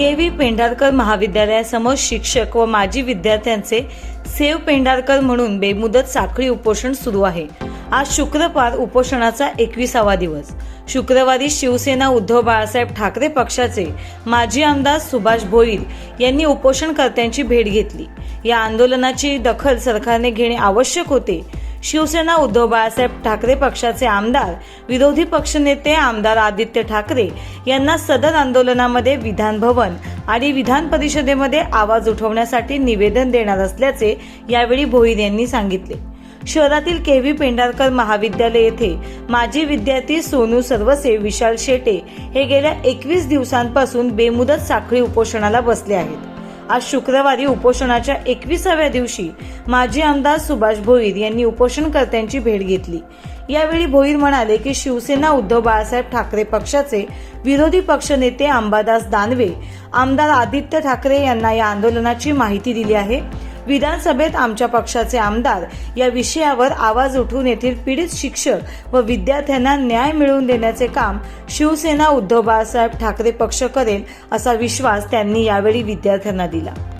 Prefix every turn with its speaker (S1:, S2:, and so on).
S1: K V Pendharkar महाविद्यालयासमोर शिक्षक व माजी विद्यार्थ्यांचे सेव पेंढारकर म्हणून बेमुदत साखळी उपोषण सुरू आहे. आज शुक्रवार उपोषणाचा एकविसावा दिवस. शुक्रवारी शिवसेना उद्धव बाळासाहेब ठाकरे पक्षाचे माजी आमदार सुभाष भोईर यांनी उपोषणकर्त्यांची भेट घेतली. या आंदोलनाची दखल सरकारने घेणे आवश्यक होते शिवसेना उद्धव बाळासाहेब ठाकरे पक्षाचे आमदार विरोधी पक्षनेते आमदार आदित्य ठाकरे यांना सदर आंदोलनामध्ये विधान भवन आणि विधान परिषदेमध्ये आवाज उठवण्यासाठी निवेदन देणार असल्याचे यावेळी भोईर यांनी सांगितले. शहरातील के व्ही पेंढारकर महाविद्यालय येथे माजी विद्यार्थी सोनू सर्वसे विशाल शेटे हे गेल्या एकवीस दिवसांपासून बेमुदत साखळी उपोषणाला बसले आहेत. आज शुक्रवारी उपोषणाच्या एकविसाव्या दिवशी माजी आमदार सुभाष भोईर यांनी उपोषणकर्त्यांची भेट घेतली. यावेळी भोईर म्हणाले की शिवसेना उद्धव बाळासाहेब ठाकरे पक्षाचे विरोधी पक्षनेते अंबादास दानवे आमदार आदित्य ठाकरे यांना या आंदोलनाची माहिती दिली आहे. विधानसभेत आमच्या पक्षाचे आमदार या विषयावर आवाज उठवून येथील पीडित शिक्षक व विद्यार्थ्यांना न्याय मिळवून देण्याचे काम शिवसेना उद्धव बाळासाहेब ठाकरे पक्ष करेल असा विश्वास त्यांनी यावेळी विद्यार्थ्यांना दिला.